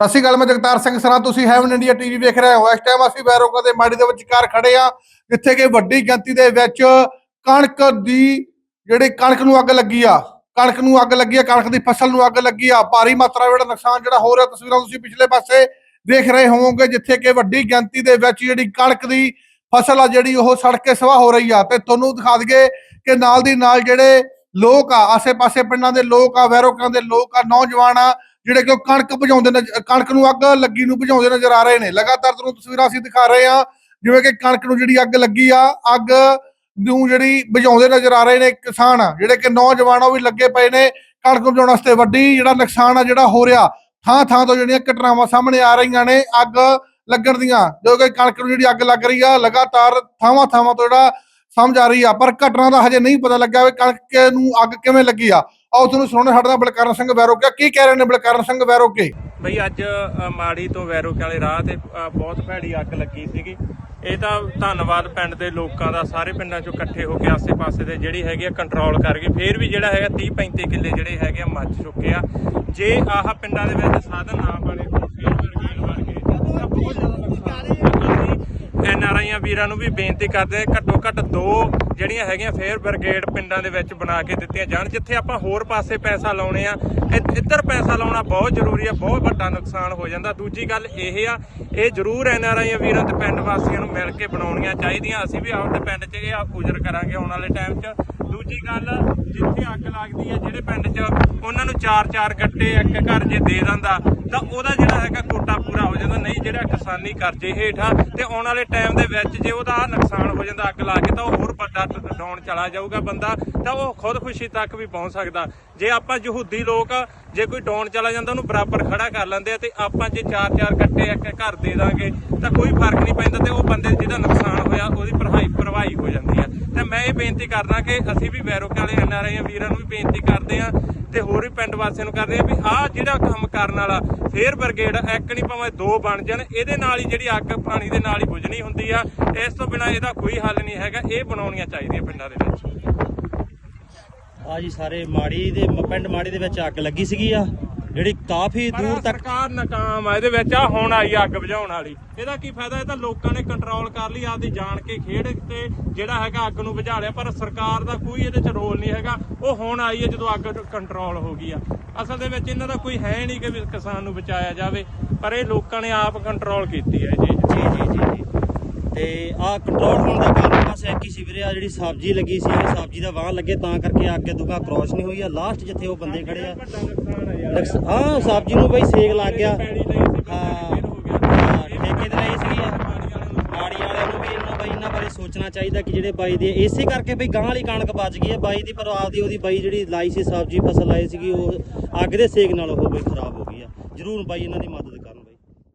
ਸਤਿ ਸ਼੍ਰੀ ਅਕਾਲ, ਮੈਂ ਜਗਤਾਰ ਸਿੰਘ ਸਰਾ, ਤੁਸੀਂ ਹੈਵਨ ਇੰਡੀਆ ਟੀਵੀ ਵੇਖ ਰਹੇ ਹੋ। ਇਸ ਟਾਈਮ ਅਸੀਂ ਵੈਰੋਕਾ ਦੇ ਮਾੜੀ ਦੇ ਵਿਚਕਾਰ ਖੜੇ ਆ ਜਿੱਥੇ ਕਿ ਵੱਡੀ ਗਿਣਤੀ ਦੇ ਵਿੱਚ ਕਣਕ ਦੀ ਜਿਹੜੀ ਕਣਕ ਨੂੰ ਅੱਗ ਲੱਗੀ ਆ, ਕਣਕ ਨੂੰ ਅੱਗ ਲੱਗੀ ਆ, ਕਣਕ ਦੀ ਫਸਲ ਨੂੰ ਅੱਗ ਲੱਗੀ ਆ। ਭਾਰੀ ਮਾਤਰਾ ਜਿਹੜਾ ਨੁਕਸਾਨ ਜਿਹੜਾ ਹੋ ਰਿਹਾ, ਤਸਵੀਰਾਂ ਤੁਸੀਂ ਪਿਛਲੇ ਪਾਸੇ ਵੇਖ ਰਹੇ ਹੋਵੋਗੇ, ਜਿੱਥੇ ਕਿ ਵੱਡੀ ਗਿਣਤੀ ਦੇ ਵਿੱਚ ਜਿਹੜੀ ਕਣਕ ਦੀ ਫਸਲ ਆ, ਜਿਹੜੀ ਉਹ ਸੜ ਕੇ ਸਵਾਹ ਹੋ ਰਹੀ ਆ। ਤੇ ਤੁਹਾਨੂੰ ਦਿਖਾ ਦਈਏ ਕਿ ਨਾਲ ਦੀ ਨਾਲ ਜਿਹੜੇ ਲੋਕ ਆ, ਆਸੇ-ਪਾਸੇ ਪਿੰਡਾਂ ਦੇ ਲੋਕ ਆ ਵੈਰੋਕਾਂ ਦੇ ਲੋਕ ਆ, ਨੌਜਵਾਨ ਆ ਜਿਹੜੇ ਕਿ ਉਹ ਕਣਕ ਭਜਾਉਂਦੇ ਨੇ ਕਣਕ ਨੂੰ ਅੱਗ ਲੱਗੀ ਨੂੰ ਭਜਾਉਂਦੇ ਨਜ਼ਰ ਆ ਰਹੇ ਨੇ। ਲਗਾਤਾਰ ਤੁਹਾਨੂੰ ਤਸਵੀਰਾਂ ਅਸੀਂ ਦਿਖਾ ਰਹੇ ਹਾਂ, ਜਿਵੇਂ ਕਿ ਕਣਕ ਨੂੰ ਜਿਹੜੀ ਅੱਗ ਲੱਗੀ ਆ, ਅੱਗ ਨੂੰ ਜਿਹੜੀ ਭਜਾਉਂਦੇ ਨਜ਼ਰ ਆ ਰਹੇ ਨੇ ਕਿਸਾਨ, ਜਿਹੜੇ ਕਿ ਨੌਜਵਾਨ ਉਹ ਵੀ ਲੱਗੇ ਪਏ ਨੇ। ਕਣਕ ਬੁਝਾਉਣ ਵਾਸਤੇ ਵੱਡੀ ਜਿਹੜਾ ਨੁਕਸਾਨ ਆ, ਜਿਹੜਾ ਹੋ ਰਿਹਾ ਥਾਂ ਥਾਂ ਤੋਂ ਜਿਹੜੀਆਂ ਘਟਨਾਵਾਂ ਸਾਹਮਣੇ ਆ ਰਹੀਆਂ ਨੇ ਅੱਗ ਲੱਗਣ ਦੀਆਂ। ਜੋ ਕਿ ਕਣਕ ਨੂੰ ਜਿਹੜੀ ਅੱਗ ਲੱਗ ਰਹੀ ਆ, ਲਗਾਤਾਰ ਥਾਵਾਂ ਥਾਵਾਂ ਤੋਂ ਜਿਹੜਾ ਸਮਝ ਆ ਰਹੀ ਆ, ਪਰ ਘਟਨਾ ਦਾ ਹਜੇ ਨਹੀਂ ਪਤਾ ਲੱਗਾ ਵੀ ਕਣਕ ਨੂੰ ਅੱਗ ਕਿਵੇਂ ਲੱਗੀ ਆ। ਆਓ ਤੁਹਾਨੂੰ ਸੁਣਾਉਣੇ ਸਾਡੇ ਨਾਲ ਬਲਕਰਨ ਸਿੰਘ ਵੈਰੋਕਿਆ, ਕੀ ਕਹਿ ਰਹੇ ਨੇ ਬਲਕਰਨ ਸਿੰਘ ਵੈਰੋਕੇ? ਬਈ ਅੱਜ ਮਾੜੀ ਤੋਂ ਵੈਰੋਕੇ ਵਾਲੇ ਰਾਹ ਤੇ ਬਹੁਤ ਭੈੜੀ ਅੱਗ ਲੱਗੀ ਸੀਗੀ। ਇਹ ਤਾਂ ਧੰਨਵਾਦ ਪਿੰਡ ਦੇ ਲੋਕਾਂ ਦਾ, ਸਾਰੇ ਪਿੰਡਾਂ ਚੋਂ ਇਕੱਠੇ ਹੋ ਕੇ ਆਸੇ-ਪਾਸੇ ਦੇ ਜਿਹੜੀ ਹੈਗੀ ਆ ਕੰਟਰੋਲ ਕਰ ਗਏ। ਫੇਰ ਵੀ ਜਿਹੜਾ ਹੈਗਾ 30 35 ਕਿੱਲੇ ਜਿਹੜੇ ਹੈਗੇ ਆ, ਮੱਚ ਚੁੱਕੇ ਆ। ਜੇ ਆਹ ਪਿੰਡਾਂ ਦੇ ਵਿੱਚ ਸਾਧਨ ਨਾ ਬਣੇ, ਫੇਰ ਬਰਗੇਡ ਵਰਗੇ ਤਾਂ ਬਹੁਤ ਜ਼ਿਆਦਾ ਐਨ ਆਰ ਆਈਆਂ ਵੀਰਾਂ ਨੂੰ ਵੀ ਬੇਨਤੀ ਕਰਦੇ ਆ ਘੱਟੋ ਘੱਟ ਦੋ ਜਿਹੜੀਆਂ ਹੈਗੀਆਂ ਫੇਅਰ ਬ੍ਰਿਗੇਡ ਪਿੰਡਾਂ ਦੇ ਵਿੱਚ ਬਣਾ ਕੇ ਦਿੱਤੀਆਂ ਜਾਣ, ਜਿੱਥੇ ਆਪਾਂ ਹੋਰ ਪਾਸੇ ਪੈਸਾ ਲਾਉਣੇ ਆ। ਇ- ਇੱਧਰ ਪੈਸਾ ਲਾਉਣਾ ਬਹੁਤ ਜ਼ਰੂਰੀ ਆ, ਬਹੁਤ ਵੱਡਾ ਨੁਕਸਾਨ ਹੋ ਜਾਂਦਾ। ਦੂਜੀ ਗੱਲ ਇਹ ਆ, ਇਹ ਜ਼ਰੂਰ ਐਨ ਆਰ ਆਈਆਂ ਵੀਰਾਂ ਤੇ ਪਿੰਡ ਵਾਸੀਆਂ ਨੂੰ ਮਿਲ ਕੇ ਬਣਾਉਣੀਆਂ ਚਾਹੀਦੀਆਂ। ਅਸੀਂ ਵੀ ਆਪਣੇ ਪਿੰਡ 'ਚ ਇਹ ਉਜਰ ਕਰਾਂਗੇ ਆਉਣ ਵਾਲੇ ਟਾਈਮ 'ਚ। ਦੂਜੀ ਗੱਲ ਜਿੱਥੇ ਅੱਗ ਲੱਗਦੀ ਹੈ ਜਿਹੜੇ ਪਿੰਡ 'ਚ ਉਹਨਾਂ ਨੂੰ ਚਾਰ ਚਾਰ ਗੱਟੇ, ਇੱਕ ਘਰ ਜੇ ਦੇ ਦਿੰਦਾ, ਤਾਂ ਉਹਦਾ ਜਿਹੜਾ ਹੈਗਾ ਕੋਟਾ ਪੂਰਾ ਹੋ ਜਾਂਦਾ। ਨਹੀਂ, ਜਿਹੜਾ ਕਿਸਾਨੀ ਕਰਜ਼ੇ ਹੇਠਾਂ ਤੇ ਆਉਣ ਵਾਲੇ ਟਾਈਮ ਦੇ ਵਿੱਚ ਜੇ ਉਹਦਾ ਨੁਕਸਾਨ ਹੋ ਜਾਂਦਾ, ਅੱਗ ਲਾ ਕੇ, ਤਾਂ ਉਹ ਹੋਰ ਵੱਡਾ ਡਾਉਣ ਚਲਾ ਜਾਊਗਾ ਬੰਦਾ, ਤਾਂ ਉਹ ਖੁਦਕੁਸ਼ੀ ਤੱਕ ਵੀ ਪਹੁੰਚ ਸਕਦਾ। ਜੇ ਆਪਾਂ ਯਹੂਦੀ ਲੋਕ ਜੇ ਕੋਈ ਡਾਉਣ ਚਲਾ ਜਾਂਦਾ, ਉਹਨੂੰ ਬਰਾਬਰ ਖੜਾ ਕਰ ਲੈਂਦੇ ਆ, ਤੇ ਆਪਾਂ ਜੇ ਚਾਰ ਚਾਰ ਗੱਟੇ, ਇੱਕ ਘਰ ਦੇ ਦਾਂਗੇ, ਤਾਂ ਕੋਈ ਫ਼ਰਕ ਨਹੀਂ ਪੈਂਦਾ ਤੇ ਉਹ ਬੰਦੇ ਜਿਹਦਾ ਨੁਕਸਾਨ ਹੋਇਆ ਉਹਦੀ ਭਰਵਾਈ ਭਰਵਾਈ ਹੋ ਜਾਂਦੀ ਆ ਤੇ ਮੈਂ ਇਹ ਬੇਨਤੀ ਕਰਦਾ ਕਿ ਅਸੀਂ ਵੀ ਵੈਰੋਕੇ ਵਾਲੇ ਐਨਆਰਆਈ ਵੀਰਾਂ ਨੂੰ ਵੀ ਬੇਨਤੀ ਕਰਦੇ ਆ ਤੇ ਹੋਰ ਵੀ ਪਿੰਡ ਵਾਸੀਆਂ ਨੂੰ ਕਰਦੇ ਆ ਵੀ ਆਹ ਜਿਹੜਾ ਕੰਮ ਕਰਨ ਵਾਲਾ, ਫੇਰ ਬ੍ਰਿਗੇਡ, ਇੱਕ ਨਹੀਂ ਭਾਵੇਂ ਦੋ ਬਣ ਜਾਣ, ਇਹਦੇ ਨਾਲ ਹੀ ਜਿਹੜੀ ਅੱਗ ਪਾਣੀ ਦੇ ਨਾਲ ਹੀ ਬੁਝਣੀ ਹੁੰਦੀ ਆ। ਇਸ ਤੋਂ ਬਿਨਾ ਇਹਦਾ ਕੋਈ ਹੱਲ ਨਹੀਂ ਹੈਗਾ, ਇਹ ਬਣਾਉਣੀਆਂ ਚਾਹੀਦੀਆਂ ਪਿੰਡਾਂ ਦੇ ਵਿੱਚ। ਆ ਜੀ, ਸਾਰੇ ਮਾੜੀ ਦੇ, ਪਿੰਡ ਮਾੜੀ ਦੇ ਵਿੱਚ ਅੱਗ ਲੱਗੀ ਸੀਗੀ ਆ। ਜਿਹੜੀ ਕਾਫੀ ਪਰ ਦੂਰ ਆਹ ਤੱਕ ਸਰਕਾਰ ਨਾਕਾਮ ਆ ਇਹਦੇ ਵਿੱਚ ਆ ਹੁਣ ਆਈ ਅੱਗ ਬੁਝਾਉਣ ਵਾਲੀ। ਇਹਦਾ ਕੀ ਫਾਇਦਾ? ਇਹ ਤਾਂ ਲੋਕਾਂ ਨੇ ਕੰਟਰੋਲ ਕਰ ਲਈ ਆਪਦੀ ਜਾਣ ਕੇ ਖੇਡ ਤੇ ਜਿਹੜਾ ਹੈਗਾ ਅੱਗ ਨੂੰ ਬੁਝਾ ਲਿਆ ਪਰ ਸਰਕਾਰ ਦਾ ਕੋਈ ਇਹਦੇ 'ਚ ਰੋਲ ਨਹੀਂ ਹੈਗਾ। ਉਹ ਹੁਣ ਆਈ ਹੈ ਜਦੋਂ ਅੱਗ ਕੰਟਰੋਲ ਹੋ ਗਈ ਆ। ਅਸਲ ਦੇ ਵਿੱਚ ਇਹਨਾਂ ਦਾ ਕੋਈ ਹੈ ਨਹੀਂ ਕਿ ਵੀ ਕਿਸਾਨ ਨੂੰ ਬਚਾਇਆ ਜਾਵੇ ਪਰ ਇਹ ਲੋਕਾਂ ਨੇ ਆਪ ਕੰਟਰੋਲ ਕੀਤੀ ਹੈ ਜੀ ਜੀ ਜੀ ਜੀ। ਤੇ ਆ ਕੰਟਰੋਲ ਰੂਮ ਦਾ ਕਾਰਨ ਬਸ ਇੱਕ ਹੀ ਸੀ ਵੀਰੇ ਆ ਜਿਹੜੀ ਸਬਜ਼ੀ ਲੱਗੀ ਸੀ ਇਹ ਸਬਜ਼ੀ ਦਾ ਵਾਹ ਲੱਗੇ, ਤਾਂ ਕਰਕੇ ਅੱਗ ਦੁਗਾ ਕ੍ਰੋਸ ਨਹੀਂ ਹੋਈ ਆ। ਲਾਸਟ ਜਿੱਥੇ ਉਹ ਬੰਦੇ ਖੜੇ ਆ। ਹਾਂ ਸਬਜ਼ੀ ਨੂੰ ਬਈ ਸੇਕ ਲੱਗ ਗਿਆ। ਸੀ ਹਾਂ, ਠੇਕੇ ਤੇ ਲਈ ਸੀਗੀ ਪਾਣੀ ਵਾਲਿਆਂ ਨੂੰ ਵੀ ਇਹਨਾਂ ਬਾਈ ਇਹਨਾਂ ਬਾਰੇ ਸੋਚਣਾ ਚਾਹੀਦਾ ਕਿ ਜਿਹੜੇ ਬਾਈ ਦੇ, ਇਸੇ ਕਰਕੇ ਬਈ ਗਾਂ ਵਾਲੀ ਕਣਕ ਬਚ ਗਈ ਹੈ ਬਾਈ ਦੀ ਪਰ ਆਪਦੀ ਉਹਦੀ ਬਾਈ ਜਿਹੜੀ ਲਾਈ ਸੀ ਸਬਜ਼ੀ, ਫਸਲ ਲਾਈ ਸੀਗੀ, ਉਹ ਅੱਗ ਦੇ ਸੇਕ ਨਾਲ ਉਹ ਬਈ ਖਰਾਬ ਹੋ ਗਈ ਆ। ਜਰੂਰ ਬਾਈ ਇਹਨਾਂ ਦੀ ਮਦਦ